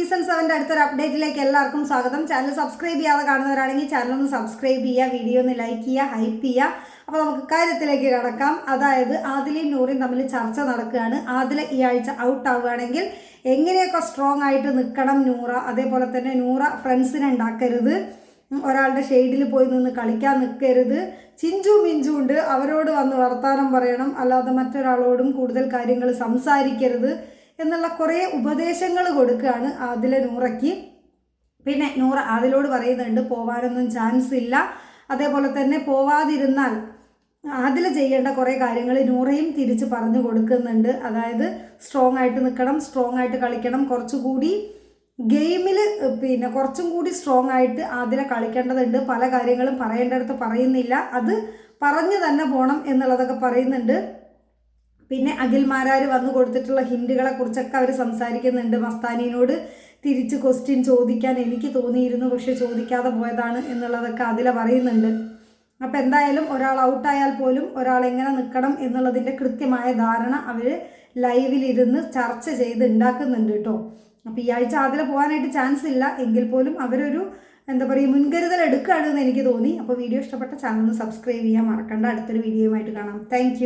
Season സെവന്റെ അടുത്തൊരു അപ്ഡേറ്റിലേക്ക് എല്ലാവർക്കും സ്വാഗതം. ചാനൽ സബ്സ്ക്രൈബ് ചെയ്യാതെ കാണുന്നവരാണെങ്കിൽ ചാനൽ ഒന്ന് സബ്സ്ക്രൈബ് ചെയ്യുക വീഡിയോ ഒന്ന് ലൈക്ക് ചെയ്യുക ഹൈപ്പ് ചെയ്യുക. അപ്പോൾ നമുക്ക് കാര്യത്തിലേക്ക് കിടക്കാം. അതായത് ആദിലയും നൂറിയും തമ്മിൽ ചർച്ച നടക്കുകയാണ്. ആദില ഈ ആഴ്ച ഔട്ട് ആവുകയാണെങ്കിൽ എങ്ങനെയൊക്കെ സ്ട്രോങ് ആയിട്ട് നിൽക്കണം നൂറ? അതേപോലെ തന്നെ നൂറ ഫ്രണ്ട്സിനെ ഉണ്ടാക്കരുത്. ഒരാളുടെ ഷെയ്ഡിൽ പോയി നിന്ന് കളിക്കാൻ നിൽക്കരുത്. ചിഞ്ചു മിഞ്ചു ഉണ്ട്. അവരോട് വന്ന് വർത്താനം പറയണം. അല്ലാതെ മറ്റൊരാളോടും കൂടുതൽ കാര്യങ്ങൾ സംസാരിക്കരുത്. എന്നുള്ള കുറേ ഉപദേശങ്ങൾ കൊടുക്കുകയാണ് അതിലെ നൂറയ്ക്ക്. പിന്നെ നൂറ അതിലോട് പറയുന്നുണ്ട് പോവാനൊന്നും ചാൻസ് ഇല്ല. അതേപോലെ തന്നെ പോവാതിരുന്നാൽ അതിൽ ചെയ്യേണ്ട കുറേ കാര്യങ്ങൾ നൂറയും തിരിച്ച് പറഞ്ഞു കൊടുക്കുന്നുണ്ട്. അതായത് സ്ട്രോങ് ആയിട്ട് നിൽക്കണം സ്ട്രോങ് ആയിട്ട് കളിക്കണം. കുറച്ചുകൂടി ഗെയിമിൽ പിന്നെ കുറച്ചും കൂടി സ്ട്രോങ് ആയിട്ട് അതിലെ കളിക്കേണ്ടതുണ്ട്. പല കാര്യങ്ങളും പറയേണ്ടടുത്ത് പറയുന്നില്ല. അത് പറഞ്ഞു തന്നെ പോകണം എന്നുള്ളതൊക്കെ പറയുന്നുണ്ട്. പിന്നെ അഖിൽമാരാർ വന്നു കൊടുത്തിട്ടുള്ള ഹിൻഡുകളെ കുറിച്ചൊക്കെ അവർ സംസാരിക്കുന്നുണ്ട്. മസ്താനിനോട് തിരിച്ച് ക്വസ്റ്റ്യൻ ചോദിക്കാൻ എനിക്ക് തോന്നിയിരുന്നു. പക്ഷെ ചോദിക്കാതെ പോയതാണ് എന്നുള്ളതൊക്കെ അതിൽ പറയുന്നുണ്ട്. അപ്പം എന്തായാലും ഒരാൾ ഔട്ടായാൽ പോലും ഒരാൾ എങ്ങനെ നിൽക്കണം എന്നുള്ളതിന്റെ കൃത്യമായ ധാരണ അവർ ലൈവിലിരുന്ന് ചർച്ച ചെയ്ത് ഉണ്ടാക്കുന്നുണ്ട് കേട്ടോ അപ്പോൾ ഈ ആഴ്ച അതിൽ പോകാനായിട്ട് ചാൻസ് ഇല്ല. എങ്കിൽ പോലും അവരൊരു എന്താ പറയുക മുൻകരുതൽ എടുക്കുകയാണെന്ന് എനിക്ക് തോന്നി. അപ്പോൾ വീഡിയോ ഇഷ്ടപ്പെട്ട ചാനൽ ഒന്ന് സബ്സ്ക്രൈബ് ചെയ്യാൻ മറക്കണ്ട. അടുത്തൊരു വീഡിയോയുമായിട്ട് കാണാം. താങ്ക്